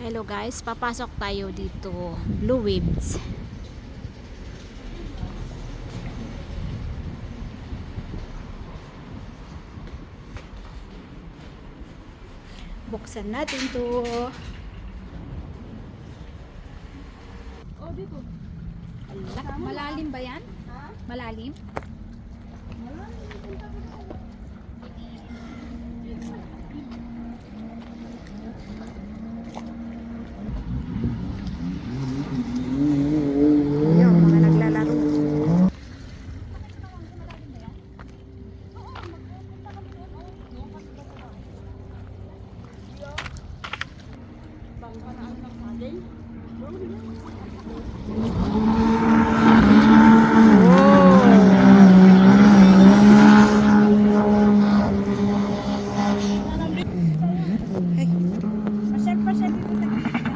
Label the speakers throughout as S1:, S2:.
S1: Hello guys, papasok tayo dito. Blue Waves. Buksan natin to.
S2: Oh, dito.
S1: Malalim ba yan? Malalim? Ayun, mga naglalaro.
S2: Pasyal pa siya dito sa Pilipinas.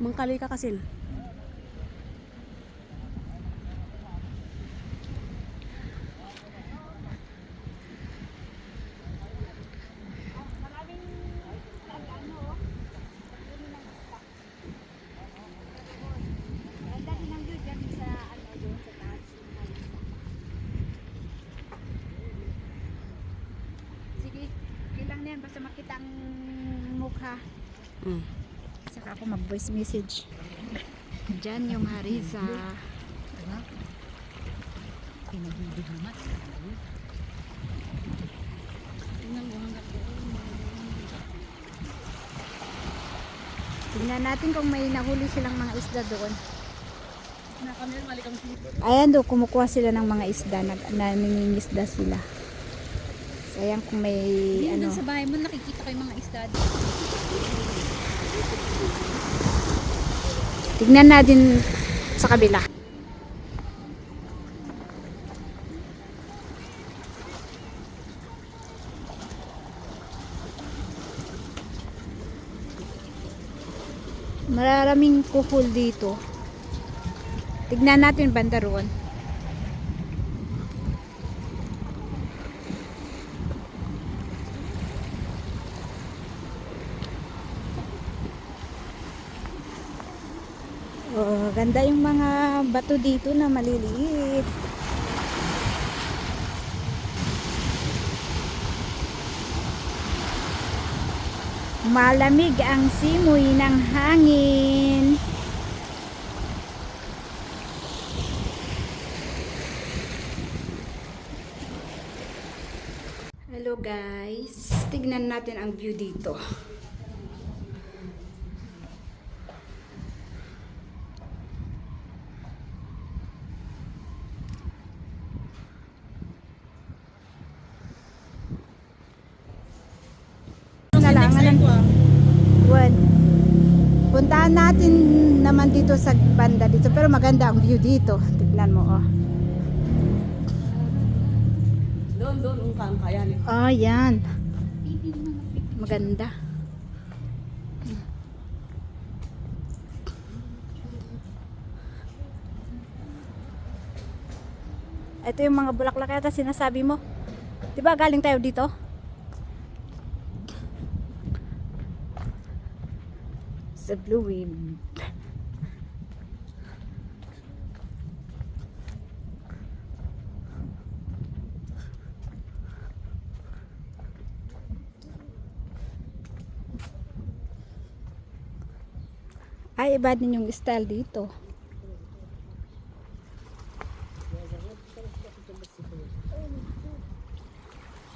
S3: Mangkaloy ka kasil.
S2: Ganda din ang view dyan sa ano doon sa taas. Sige, kailang na yan basta makita ang mukha.
S3: Mm.
S1: Saka ako mag-voice message. Diyan yung Harisa. Tingnan natin kung may nahuli silang mga isda doon. Ayan do, kumukuha sila ng mga isda. Nag, naningisda sila. Sayang kung may ano.
S2: sa bahay mo nakikita ko yung mga isda.
S1: Tignan natin sa kabila. Maraming kuhol dito. Tignan natin banda roon. Oh, ganda yung mga bato dito na maliliit. Malamig ang simoy ng hangin. Hello guys, tignan natin ang view dito. One. Puntahan natin naman dito sa banda dito. Pero maganda ang view dito. Tignan mo, oh.
S3: Doon, doon, ang kaya ni.
S1: Oh, yan. Maganda. Ito yung mga bulaklak yata sinasabi mo. 'Di ba galing tayo dito? Sa Blue Wave. Ay, iba din yung style dito.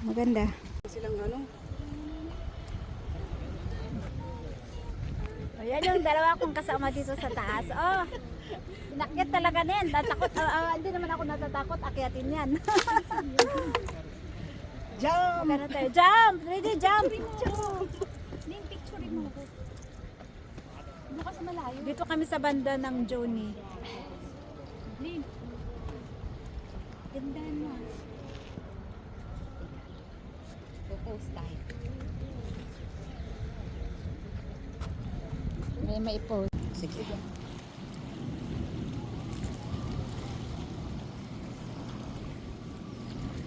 S1: Maganda.
S3: Silang ano?
S1: Ayan yung dalawa kong kasama dito sa taas. Oh, inakyat talaga na yan. Tatakot, ah, ah, hindi naman ako natatakot. Akyatin yan.
S3: Jump!
S1: Maganda tayo. Jump! Ready, jump!
S2: Ning picture mo. Bukas malayo.
S1: Dito kami sa banda ng Joni.
S2: Lin. Gandaan mo. ah. Post tayo.
S1: May maipon.
S3: Sige.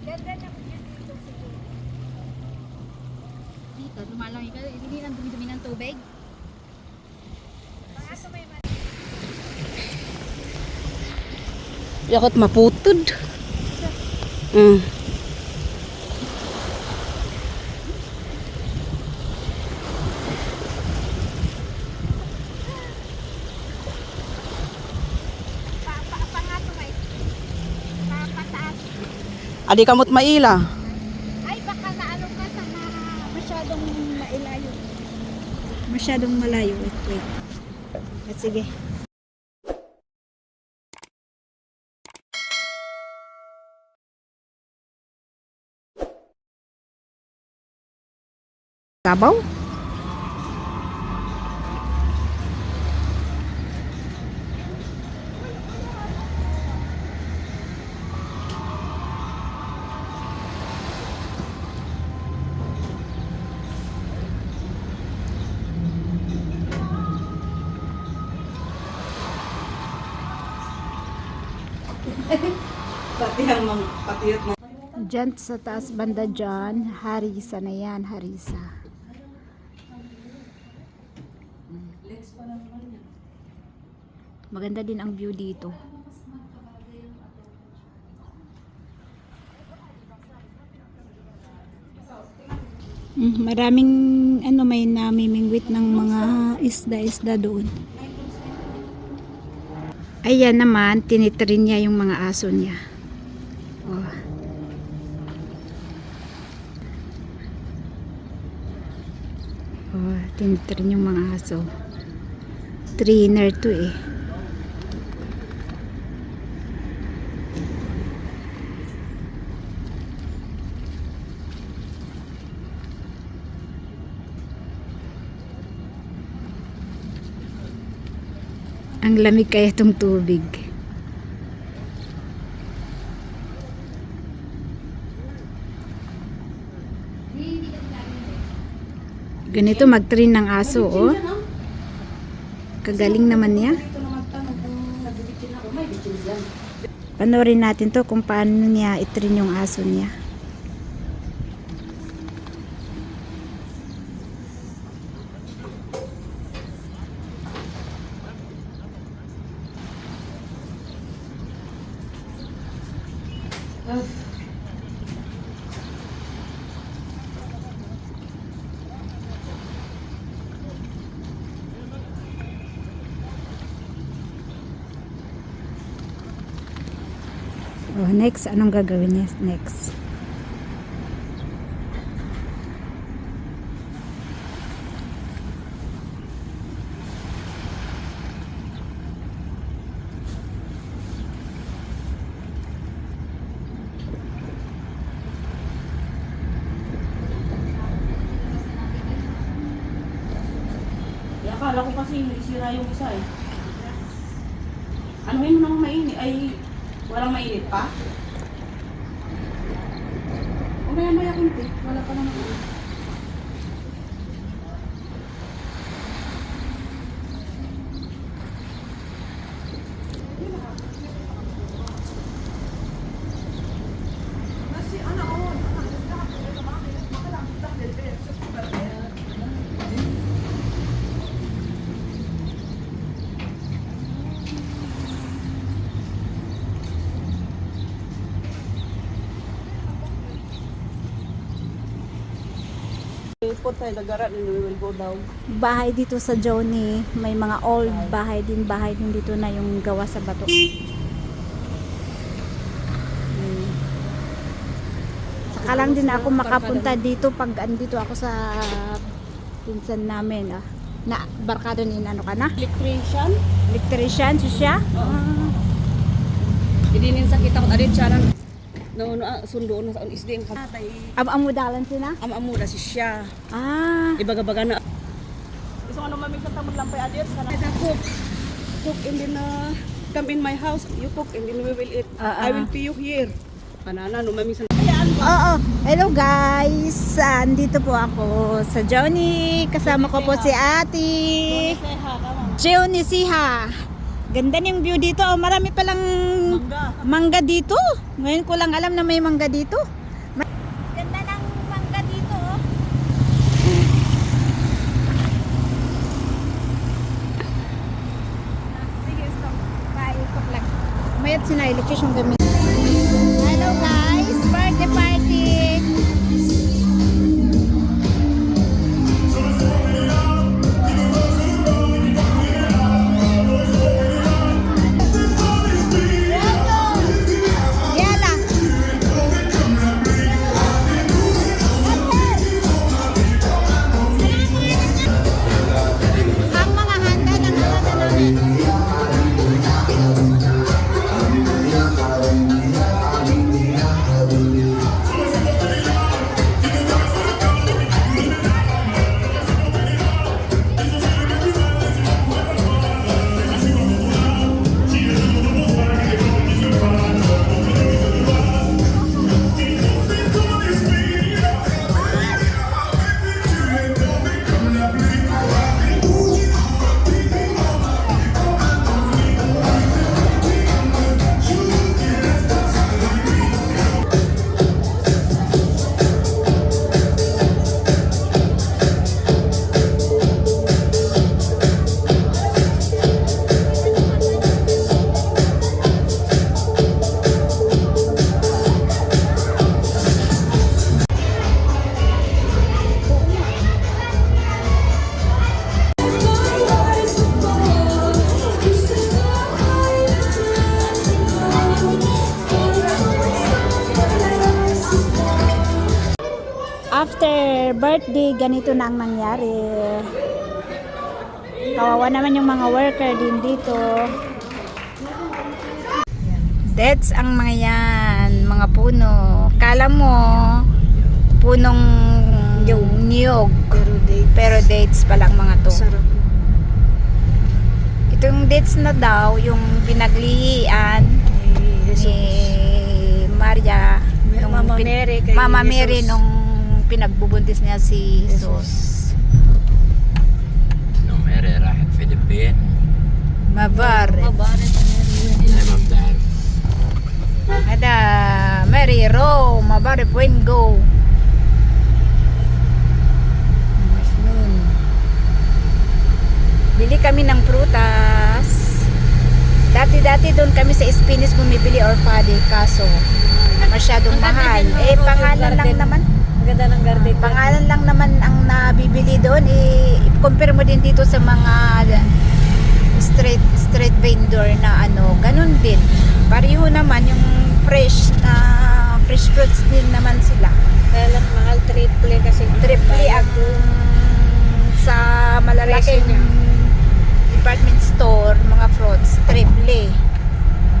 S2: Ganda na po yan dito siguro. Dito, lumalangi ka. Hindi lang dumidumi ng tubig. Baka may
S3: Yakot maputod. Mm. Adi kamot maila.
S2: Ay, baka naano ka sa na masyadong mailayo.
S1: Masyadong malayo. Wait, wait. At sige. Kabaw?
S3: Pati ang mga patiyot na.
S1: Diyan sa taas banda dyan, harisa na yan, harisa. Maganda din ang view dito. Mm, maraming ano may namimingwit ng mga isda-isda doon. Ayan naman, tinitrin niya yung mga aso niya. Oh. Oh, tinitrin yung mga aso. Trainer to eh. Ang lamig kaya itong tubig. Ganito mag-train ng aso, oh. Kagaling naman niya. Panoorin natin to kung paano niya i-train yung aso niya. Oh, next, anong gagawin niya next?
S3: Eh, akala ko kasi sira yung isa eh. Ano yun nang mainit? Ay, walang mainit pa? O maya maya kunti. Wala pa naman. Put tayo nagarat and we will go down.
S1: Bahay dito sa Joni, may mga old bahay din, bahay din dito na yung gawa sa bato. Hmm. Saka lang din ako makapunta dito pag andito ako sa pinsan namin. Ah. Na, barkado ni ano ka na?
S3: Electrician?
S1: Electrician si siya?
S3: Idinin sa kita ko adit siya nang no, no, ah, sundo na sa isdin ka. Tay,
S1: Am-amudalan sila?
S3: am amura si siya.
S1: Ah,
S3: Ibaga-baga na. Gusto ano mamig sa tamod lang pa adit sana. Ida cook. Cook and then uh, come in my house. You cook and then we will eat.
S1: Ah,
S3: I
S1: ah.
S3: will pay you here. Kanana no mamig sa
S1: Oo. Hello guys. Andito po ako sa Johnny. Kasama ko po si Ate. Johnny Siha. Ganda ng view dito. Oh, marami palang
S3: mangga.
S1: mangga dito. Ngayon ko lang alam na may mangga dito. Ganda ng mangga dito. Oh. Sige, stop. Bye. Mayat sinailok yung gamit. Birthday, ganito na ang nangyari. Kawawa naman yung mga worker din dito. Deads ang mga yan, mga puno. Kala mo, punong niyog. Pero dates. Pero dates pa lang mga to.
S2: Sarap.
S1: Ito yung dates na daw, yung pinaglihian ni Maria. nung
S2: Mama Mary
S1: Mama. Mary nung pinagbubuntis niya si Jesus.
S4: انه ميري راحت فلبين
S1: Mabar.
S4: انا ما بتعرف
S1: Ada Mary Ro, Mabar Puengo. Mas nun. Bili kami ng prutas. Dati-dati doon kami sa Espinis bumibili or padi kaso masyadong mahal. Eh pangalan lang naman.
S2: Ganda ng garden.
S1: Pangalan lang naman ang nabibili doon. Eh, compare mo din dito sa mga street street vendor na ano, ganun din. Pareho naman yung fresh na fresh fruits din naman sila.
S2: Kaya lang mahal triple kasi.
S1: Triple ang sa malalaking department store, mga fruits, triple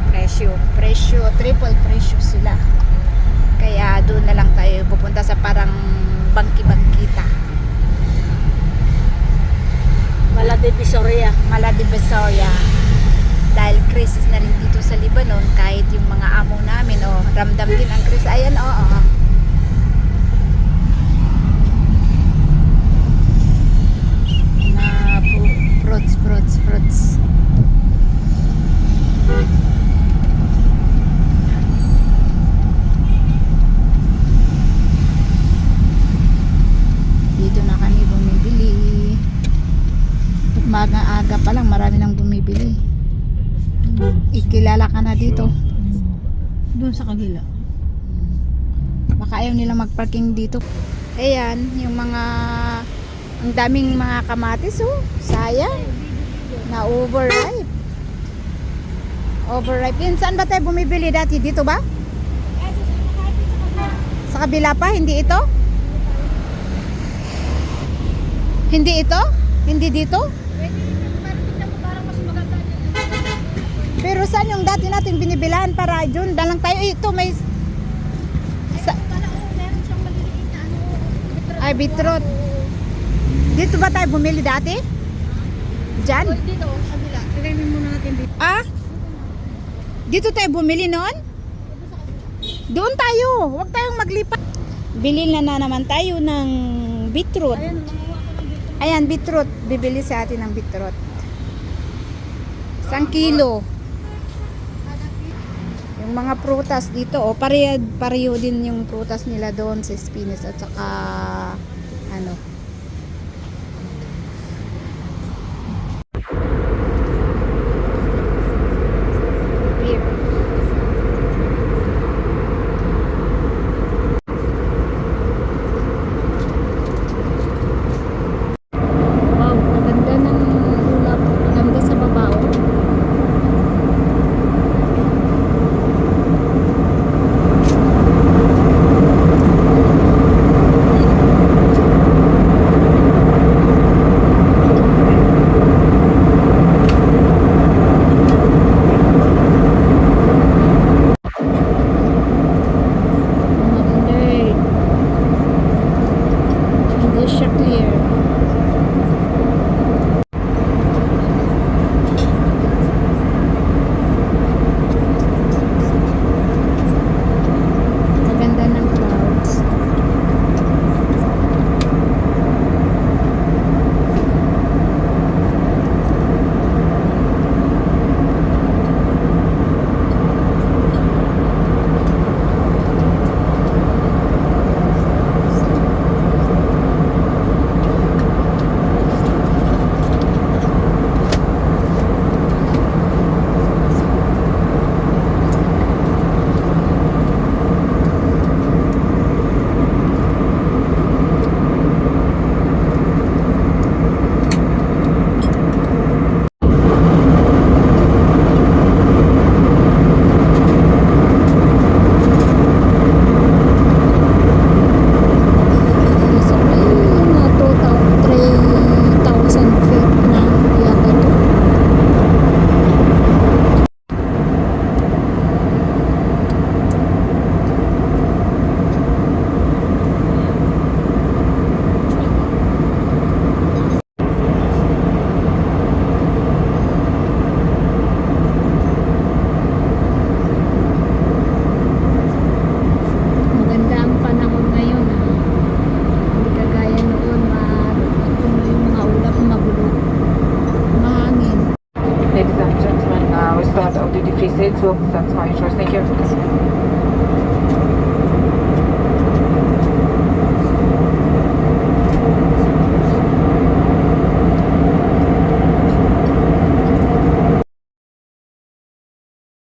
S2: presyo.
S1: presyo, triple presyo sila. Kaya doon na lang tayo pupunta sa parang bangki-bangkita.
S2: Mala de Visoria.
S1: Besoya. Dahil crisis na rin dito sa Lebanon, kahit yung mga amo namin, oh, ramdam din ang crisis. Ayan, oo. Oh, Na pu- fruits, fruits, fruits. Dito na kami bumibili. Umaga aga pa lang marami nang bumibili. Ikilala ka na dito.
S2: Doon sa kabila.
S1: Baka ayaw nila magparking dito. Ayan, yung mga ang daming mga kamatis oh. Sayang. Na overripe. Overripe. Yan, saan ba tayo bumibili dati? Dito ba? Sa kabila pa? Hindi ito? Hindi ito? Hindi dito? Pero saan yung dati natin binibilan para dyan? Dalang tayo. Ito may... Sa, ay, bitrot. Dito ba tayo bumili dati? Diyan?
S2: Dito, kabila. Tignan muna natin dito.
S1: Ah? Dito tayo bumili noon? Doon tayo. Huwag tayong maglipat. Bili na na naman tayo ng beetroot.
S2: Ayan, manguha ko ng dito.
S1: Ayan, beetroot. Bibili sa atin ng beetroot. Isang kilo. Yung mga prutas dito, oh, pareho, pareho din yung prutas nila doon sa Spinis at saka ano.